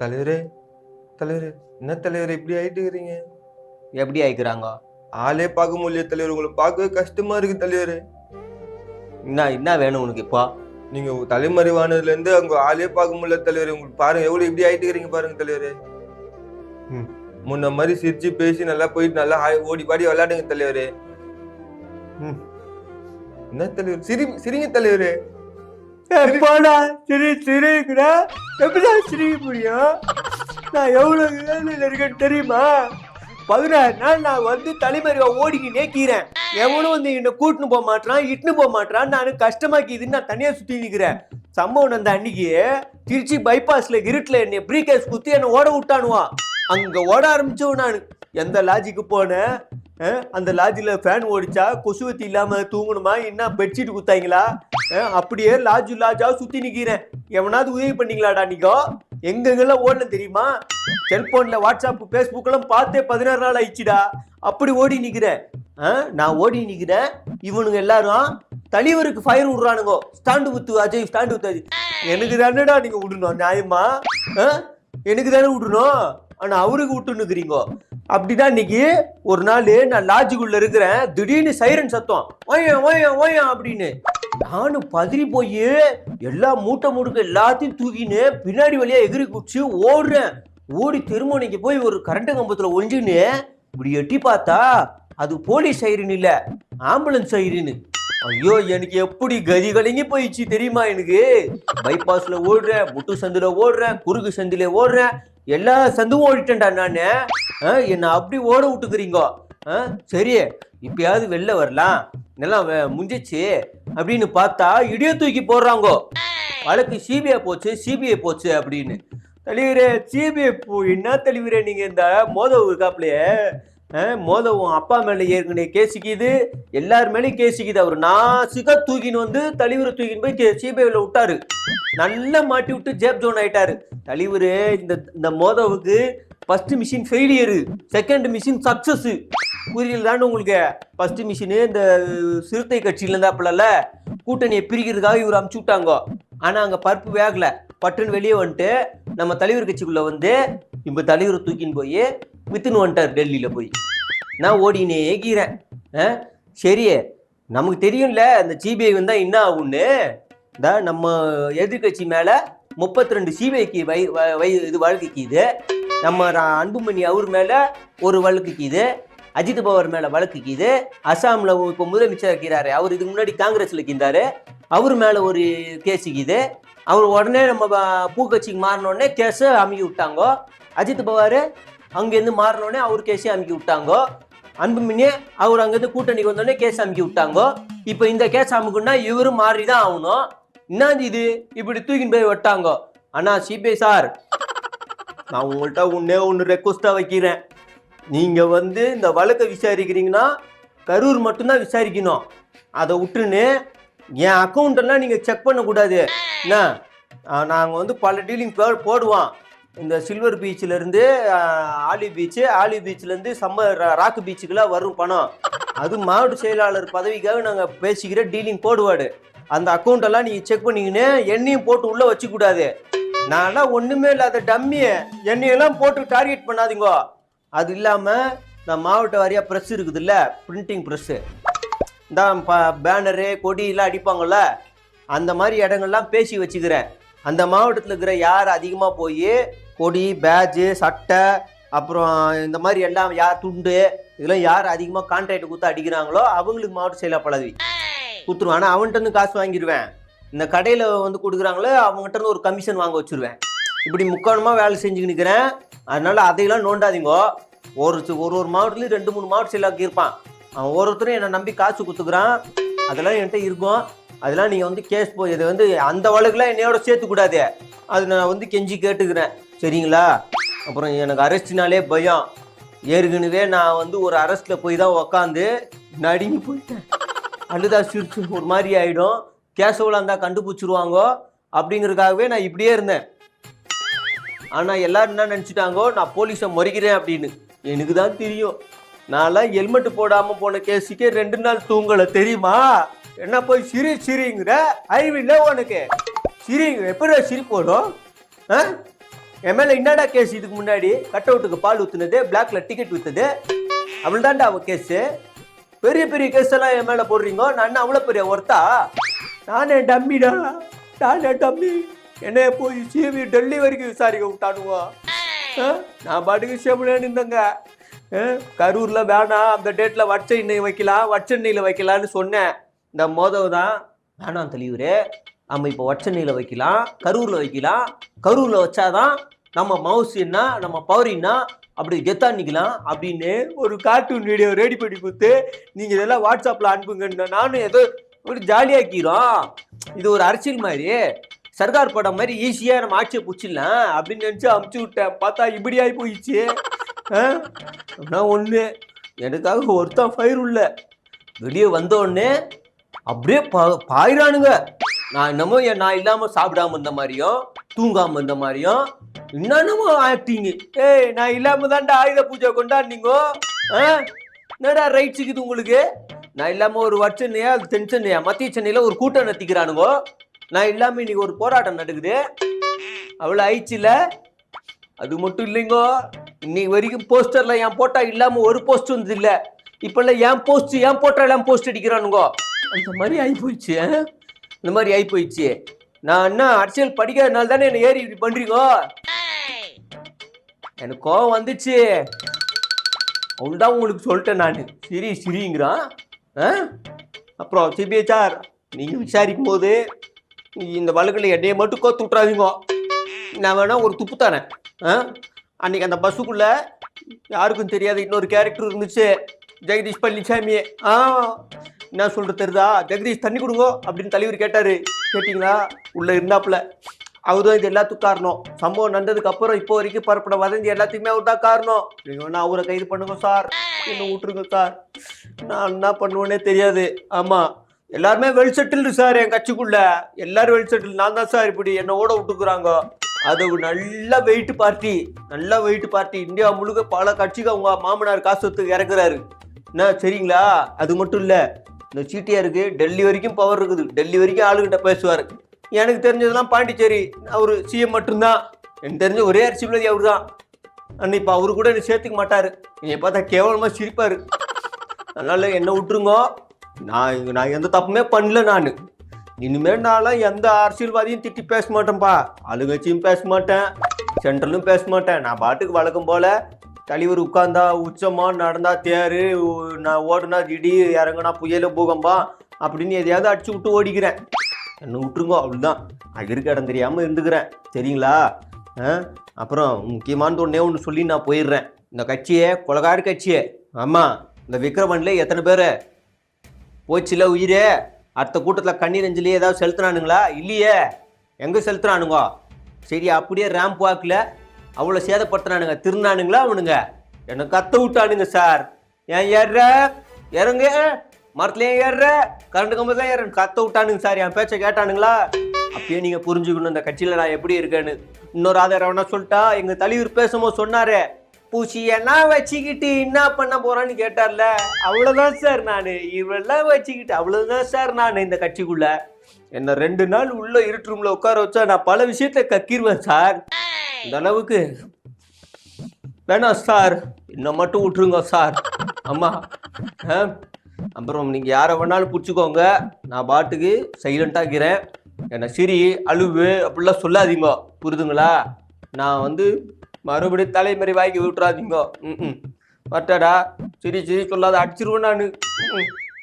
தலைவரே தலைவரே என்ன தலைவரே இப்படி ஆயிட்டு இருக்கிறீங்க எப்படி ஆயிக்கிறாங்க? ஆளே பார்க்க முடியல தலைவர் உங்களை பார்க்கவே கஷ்டமா இருக்கு தலைவரே. என்ன என்ன வேணும் உனக்கு இப்போ? நீங்க தலைமறைவானதுல இருந்து அவங்க ஆளே பார்க்க முடியல தலைவரே உங்களுக்கு பாருங்க எவ்வளவு இப்படி ஆயிட்டு இருக்கிறீங்க பாருங்க தலைவரே. ம். முன்ன மாதிரி சிரிச்சு பேசி நல்லா போயிட்டு நல்லா ஓடி பாடி விளையாடுங்க தலைவரே. ம். என்ன தலைவர் சிரி சிரிங்க தலைவரே. எப்படா சிரி சிரிக்கிற எப்படிதான் சிரிக்க முடியும்? நான் எவ்வளோ வேலையில் இருக்கேன்னு தெரியுமா? பதினாறு நாள் நான் வந்து தலைமறைவா ஓடிக்கினே கீறேன் எவனும் வந்து என்னை கூட்டின்னு போக மாட்டான் இட்டுன்னு போக மாட்டான் நான் கஷ்டமாக்கிதுன்னு நான் தனியாக சுற்றி நிற்கிறேன் சம்பவம் அந்த அன்னைக்கு திருச்சி பைபாஸ்ல இருட்டில் என்னை பிரீகேஸ் குத்தி என்னை ஓட விட்டானுவான் அங்கே ஓட ஆரம்பிச்சவன் நான். எந்த லாட்ஜுக்கு போனேன்? அந்த லாட்ஜில் ஃபேன் ஓடிச்சா கொசுவத்தி இல்லாமல் தூங்கணுமா? என்ன பெட்ஷீட் குத்தாங்களா அப்படியே லாட்ஜ் லாட்ஜாக சுற்றி நிற்கிறேன் எவனாவது உதவி பண்ணீங்களாடா நீக்கோ எங்கெங்கெல்லாம் ஓடல தெரியுமா? செல்ஃபோனில் வாட்ஸ்அப் ஃபேஸ்புக்கெல்லாம் பார்த்தே பதினாறு நாள் ஆயிடுச்சுடா. அப்படி ஓடி நிற்கிறேன் ஆ, நான் ஓடி நிற்கிறேன் இவனுங்க எல்லாரும் தலைவருக்கு ஃபயர் விடுறானுங்கோ. ஸ்டாண்டு குத்து அஜய் ஸ்டாண்டு குத்து அஜய். எனக்கு தானேடா நீங்கள் விடணும் நியாயமா? ஆ? எனக்கு தானே விடணும்? ஆனால் அவருக்கு விட்டுன்னுக்குறீங்க. அப்படிதான் இன்னைக்கு ஒரு நாள் நான் லாட்ஜுக்குள்ள இருக்கிறேன். திடீர்னு சைரன் சத்தம். ஓயா ஓயா ஓயா அப்படின்னு. நானும் பதறி போய் எல்லா மூட்டை முடுக்க எல்லாத்தையும் தூக்கின்னு பின்னாடி வழியா எகிரி குடிச்சு ஓடுறேன். ஓடி திருமணிக்கு போய் ஒரு கரண்ட் கம்பத்துல ஒழிஞ்சுன்னு இப்படி எட்டி பார்த்தா அது போலீஸ் சைரன் இல்ல ஆம்புலன்ஸ் சைரன் ஐயோ எனக்கு எப்படி கதி கலங்கி போயிடுச்சு தெரியுமா எனக்கு? பைபாஸ்ல ஓடுறேன் முட்டு சந்தில ஓடுறேன் குறுக்கு சந்தில ஓடுறேன் எல்லா சந்து ஓடிட்டேன்டா நான். ஆ, என்னை அப்படி ஓட விட்டுக்கிறீங்க? ஆ, சரி இப்பயாவது வெளில வரலாம். நல்லா வே- முடிஞ்சிச்சு அப்படின்னு பார்த்தா இடிய தூக்கி போடுறாங்கோ. வழக்கு சிபிஐ போச்சு சிபிஐ போச்சு அப்படின்னு. தலைவரே சிபிஐ போ என்ன தலைவரே நீங்கள் இந்த மோதவு இருக்காப்லையே? மோதவும் அப்பா மேலே ஏற்கனவே கேசிக்குது எல்லார் மேலேயும் கேசிக்குது. அவர் நாசுக்கா தூக்கின்னு வந்து தலைவரை தூக்கின்னு போய் சிபிஐல விட்டாரு. நல்லா மாட்டி விட்டு ஜேப் ஜோன் ஆயிட்டாரு. தலைவர் இந்த இந்த மோதவுக்கு first mission failure second mission success புரியல உங்களுக்கு? ஃபர்ஸ்ட் மிஷினு இந்த சிறுத்தை கட்சியில இருந்தாப்புலல கூட்டணியை பிரிக்கிறதுக்காக இவர் அமுச்சு விட்டாங்க. ஆனா அங்க பருப்பு வேகல. பட்டுன்னு வெளியே வந்துட்டு நம்ம தலைவர் கட்சிக்குள்ள வந்து இப்ப தலைவரை தூக்கின்னு போய் வித்துன்னு வந்துட்டார் டெல்லியில போய். நான் ஓடினே கீறேன் ஆ? சரி நமக்கு தெரியும்ல அந்த சிபிஐ வந்தா என்ன ஆகும்னு? இந்த நம்ம எதிர்கட்சி மேலே முப்பத்தி ரெண்டு சிபிஐக்கு வை வ- வை இது வழக்குக்கு இது நம்ம அன்புமணி அவர் மேலே ஒரு வழக்குக்கு இது அஜித் பவர் மேலே வழக்குக்கு இது அசாம்ல இப்போ முதலமைச்சர் இருக்கிறாரு அவர் இதுக்கு முன்னாடி காங்கிரஸில் இருக்கிறார் அவர் மேலே ஒரு கேஸுக்கு இது அவர் உடனே நம்ம பூக்கட்சிக்கு மாறினோடனே கேஸை அமுக்கி விட்டாங்க. அஜித் பவார் அங்கேருந்து மாறினோடனே அவர் கேஸே அமுக்கி விட்டாங்க. அன்புமணி அவர் அங்கேருந்து கூட்டணிக்கு வந்தோடனே கேஸ் அமுக்கி விட்டாங்க. இப்போ இந்த கேஸ் அமுக்குன்னா இவரும் மாறி தான் ஆகணும். என்னது இது? இப்படி தூக்கின்னு போய் விட்டாங்க. அண்ணா சிபிஐ சார் நான் உங்கள்கிட்ட ஒன்றே ஒன்று ரெக்வஸ்ட்டாக வைக்கிறேன். நீங்கள் வந்து இந்த வழக்கை விசாரிக்கிறீங்கன்னா கரூர் மட்டும்தான் விசாரிக்கணும். அதை விட்டுன்னு என் அக்கௌண்ட்டெல்லாம் நீங்கள் செக் பண்ணக்கூடாது. என்ன? நாங்கள் வந்து பல டீலிங் போடுவோம். இந்த சில்வர் பீச்சிலேருந்து ஆலி பீச்சு ஆலி பீச்லேருந்து சம்ம ரா- ராக்கு பீச்சுக்கெல்லாம் வரும் பணம். அது மாவட்ட செயலாளர் பதவிக்காக நாங்கள் பேசிக்கிற டீலிங் போடுவாடு அந்த அக்கௌண்ட்டெல்லாம் நீங்கள் செக் பண்ணீங்கன்னு என்னையும் போட்டு உள்ளே வச்சுக்கூடாது. நான்லாம் ஒன்றுமே இல்லாத டம்மியை என்னையெல்லாம் போட்டு டார்கெட் பண்ணாதீங்கோ. அது இல்லாமல் நான் மாவட்ட வாரியாக ப்ரெஸ் இருக்குதுல்ல பிரிண்டிங் ப்ரெஸ்ஸு இந்த ப பேனரு கொடியெல்லாம் அடிப்பாங்கள்ல அந்த மாதிரி இடங்கள்லாம் பேசி வச்சுக்கிறேன். அந்த மாவட்டத்தில் இருக்கிற யார் அதிகமாக போய் கொடி பேட்ஜு சட்டை அப்புறம் இந்த மாதிரி எல்லாம் யார் துண்டு இதெல்லாம் யார் அதிகமாக கான்ட்ராக்ட் கொடுத்து அடிக்கிறாங்களோ அவங்களுக்கு மாவட்ட செயலா பதவி. கொடுத்துருவேன். ஆனால் அவன்கிட்ட இருந்து காசு வாங்கிடுவேன் இந்த கடையில் வந்து கொடுக்குறாங்களோ அவங்ககிட்ட இருந்து ஒரு கமிஷன் வாங்க வச்சிருவேன். இப்படி முக்காணமாக வேலை செஞ்சுக்கின்னு இருக்கிறேன் அதனால அதையெல்லாம் நோண்டாதீங்கோ. ஒரு ஒரு ஒரு மாவட்டத்துலேயும் ரெண்டு மூணு மாவட்டம் செயலாக்கு இருப்பான். அவன் ஒருத்தரும் என்னை நம்பி காசு கொடுத்துக்கிறான். அதெல்லாம் என்கிட்ட இருக்கும். அதெல்லாம் நீங்கள் வந்து கேஸ் போய் இதை வந்து அந்த வழக்குலாம் என்னையோட சேர்த்துக்கூடாது அது நான் வந்து கெஞ்சி கேட்டுக்கிறேன். சரிங்களா? அப்புறம் எனக்கு அரெஸ்ட்னாலே பயம். ஏற்கனவே நான் வந்து ஒரு அரெஸ்ட்டில் போய் தான் உக்காந்து நடுங்கி போயிட்டேன். அழுதா சிரிச்சு ஒரு மாதிரி ஆகிடும் கேசவலாக இருந்தால் கண்டுபிடிச்சிருவாங்கோ அப்படிங்கிறதுக்காகவே நான் இப்படியே இருந்தேன். ஆனால் எல்லாரும் என்ன நினச்சிட்டாங்கோ நான் போலீஸை முறைக்கிறேன் அப்படின்னு. எனக்கு தான் தெரியும். நான்லாம் ஹெல்மெட் போடாமல் போன கேஸுக்கே ரெண்டு நாள் தூங்கலை தெரியுமா? என்ன போய் சிரி சிரிங்கிற? அறிவில்லை உனக்கு. சிரிங்க எப்படி சிரி போடும்? ஆ? என் மேலே என்னடா கேஸ் இதுக்கு முன்னாடி? கட் அவுட்டுக்கு பால் ஊற்றுனது பிளாக்ல டிக்கெட் வித்தது. அவள்தான்டா அவள் கேஸு. பெரிய பெரிய கேஸ் எல்லாம் என் மேல போடுறீங்க? நான் அவ்வளோ அவ்வளவு பெரிய ஒருத்தா? நானே டம்மிடா நானே டம்மி என்ன போய் சிவி டெல்லி வரைக்கும் விசாரிக்க விட்டானுவோ? ஆ? நான் பாட்டுக்கு செம்முன்னு இருந்தேங்க கரூரில் கரூர்ல வேணாம் அந்த டேட்ல வச்ச எண்ணெய் வைக்கலாம் வச்ச எண்ணெயில வைக்கலாம்னு சொன்னேன். இந்த மோதவ தான் வேணாம் தெளிவுரே. நம்ம இப்போ வச்சென்னையில் வைக்கலாம் கரூரில் வைக்கலாம். கரூரில் வச்சாதான் நம்ம மவுஸ் என்ன நம்ம பவர் என்ன அப்படி கெத்தா நிக்கலாம் அப்படின்னு ஒரு கார்ட்டூன் வீடியோ ரெடி பண்ணி கொடுத்து நீங்கள் இதெல்லாம் வாட்ஸ்அப்பில் அனுப்புங்கன்னு நானும் ஏதோ ஒரு ஜாலியாக்கிறோம் இது ஒரு அரசியல் மாதிரி. சர்க்கார் படம் மாதிரி ஈஸியாக நம்ம ஆட்சியை பிடிச்சிடலாம் அப்படின்னு நினச்சி அமுச்சு விட்டேன். பார்த்தா இப்படி ஆகி போயிடுச்சு. ஆ? ஒன்று எனக்காக ஒருத்தன் ஃபயர் உள்ள. வெளியே வந்த உடனே அப்படியே பா பாயிரானுங்க நான் என்னமோ என் நான் இல்லாமல் சாப்பிடாம இருந்த மாதிரியும் தூங்காமல் இருந்த மாதிரியும் என்னென்னமோ ஆக்டிங் ஏய் நான் இல்லாம தான்டா ஆயுத பூஜை கொண்டாடினீங்க. ஆ? என்னடா ரைட் சிக்குது உங்களுக்கு? நான் இல்லாம ஒரு வச்சனையா அது தென் மத்திய சென்னையில ஒரு கூட்டம் நடத்திக்கிறானுங்க. நான் இல்லாம இன்னைக்கு ஒரு போராட்டம் நடக்குது. அவ்வளவு ஆயிடுச்சுல அது மட்டும் இல்லைங்கோ. இன்னைக்கு வரைக்கும் போஸ்டர்ல என் போட்டா இல்லாம ஒரு போஸ்ட் வந்தது இல்ல. இப்பெல்லாம் என் போஸ்ட் என் போட்டா எல்லாம் போஸ்ட் அடிக்கிறானுங்கோ. அந்த மாதிரி ஆகி போயிடுச்சு ஆ? இந்த மாதிரி ஆகி போயிடுச்சு. நான் என்ன அரசியல் படிக்காதனால தானே என்ன ஏறி இப்படி பண்றீங்க? எனக்கு கோவம் வந்துச்சு. அவன்தான் உங்களுக்கு சொல்லிட்டேன் நான். சிரி சிரிங்கிறான். ஆ? அப்புறம் சார் நீங்கள் விசாரிக்கும் போது இந்த வழக்கில் என்னையை மட்டும் கோத்து விட்றாதீங்க நான் வேணா ஒரு துப்பு தானே. ஆ? அன்னைக்கு அந்த பஸ்ஸுக்குள்ளே யாருக்கும் தெரியாத இன்னொரு கேரக்டர் இருந்துச்சு. ஜெகதீஷ் பழனிசாமி ஆ? என்ன சொல்கிறது தெரியுதா? ஜெகதீஷ் தண்ணி கொடுங்க அப்படின்னு தலைவர் கேட்டார். கேட்டிங்களா? உள்ளே இருந்தாப்புல. அவர் தான் இது எல்லாத்துக்கும் காரணம். சம்பவம் நடந்ததுக்கு அப்புறம் இப்போ வரைக்கும் பரப்பட வதந்தி எல்லாத்துக்குமே அவர் தான் காரணம். நீங்கள் வேணா அவரை கைது பண்ணுங்க சார். என்ன விட்டுருங்க சார். நான் என்ன பண்ணுவேனே தெரியாது. ஆமாம் எல்லாருமே வெல் செட்டில்டு சார் என் கட்சிக்குள்ள. எல்லாரும் வெல் செட்டில் நான் தான் சார் இப்படி என்ன ஓட விட்டுக்குறாங்க அது நல்ல வெயிட் பார்ட்டி நல்ல வெயிட் பார்ட்டி இந்தியா முழுக்க பல கட்சிக்கு அவங்க மாமனார் காசு இறக்குறாரு. என்ன சரிங்களா? அது மட்டும் இல்லை இந்த சீட்டியாருக்கு டெல்லி வரைக்கும் பவர் இருக்குது. டெல்லி வரைக்கும் ஆளுகிட்ட பேசுவார். எனக்கு தெரிஞ்சதெல்லாம் பாண்டிச்சேரி. அவர் சிஎம் மட்டும்தான். எனக்கு தெரிஞ்ச ஒரே அரசியல்வாதி அவர் தான் ஆனால் இப்போ அவரு கூட என்னை சேர்த்துக்க மாட்டார். என்னை பார்த்தா கேவலமாக சிரிப்பார். அதனால என்ன விட்டுருங்க. நான் நான் எந்த தப்புமே பண்ணல நான். இனிமேல் நான்லாம் எந்த அரசியல்வாதியும் திட்டி பேச மாட்டேன்ப்பா ஆளுங்கட்சியும் பேச மாட்டேன். சென்ட்ரலும் பேச மாட்டேன். நான் பாட்டுக்கு வழக்கம் போல தலைவர் உட்கார்ந்தா உச்சமாக நடந்தா தேரு நான் ஓடுனா திடீர் இறங்குனா புயல பூகம்பம் அப்படின்னு எதையாவது அடிச்சு விட்டு ஓடிக்கிறேன். என்ன விட்டுருங்கோ அப்படிதான். நான் இருக்க இடம் தெரியாமல் இருந்துக்கிறேன். சரிங்களா? ஆ? அப்புறம் முக்கியமானது ஒன்றே ஒன்று சொல்லி நான் போயிடுறேன். இந்த கட்சியே கொலகாடு கட்சியே. ஆமாம் இந்த விக்ரமன்ல எத்தனை பேர்? போச்சுல உயிரே? அடுத்த கூட்டத்தில் கண்ணீர் நெஞ்சிலே ஏதாவது செலுத்துனானுங்களா? இல்லையே. எங்கே செலுத்துறானுங்க? சரி அப்படியே ரேம்ப் வாக்கில் அவ்வளோ சேதப்படுத்தினானுங்க. திருநானுங்களா அவனுங்க? என்னை கத்த விட்டானுங்க சார் ஏன் ஏற இறங்க. மரத்துலயே ஏறுற கரண்ட் கம்பத்தில் ஏற கத்த விட்டானுங்க சார் என் பேச்சை கேட்டானுங்களா? அப்பயே நீங்கள் புரிஞ்சுக்கணும் இந்த கட்சியில் நான் எப்படி இருக்கேன்னு. இன்னொரு ஆதாரம் வேணா சொல்லிட்டா எங்கள் தலைவர் பேசும்போது சொன்னார் பூச்சியெல்லாம் வச்சுக்கிட்டு என்ன பண்ண போறான்னு கேட்டார்ல. அவ்வளவுதான் சார் நான். இவெல்லாம் வச்சுக்கிட்டு அவ்வளவுதான் சார் நான் இந்த கட்சிக்குள்ள. என்ன ரெண்டு நாள் உள்ள இருட்டு ரூம்ல உட்கார வச்சா நான் பல விஷயத்த கக்கிருவேன் சார். இந்த அளவுக்கு. வேணாம் சார். இன்னும் மட்டும் விட்டுருங்க சார். அம்மா ஆ? அப்புறம் நீங்க யாரை வேணாலும் பிடிச்சிக்கோங்க. நான் பாட்டுக்கு சைலண்டா இருக்கிறேன். என்ன சிரி அழுவு அப்படிலாம் சொல்லாதீங்க. புரிதுங்களா? நான் வந்து மறுபடியும் தலைமறை வாங்கி விட்டுறாதீங்க. ம் ம் வரட்டாடா சிரி சிரி சொல்லாத அடிச்சிருவேன் நான்.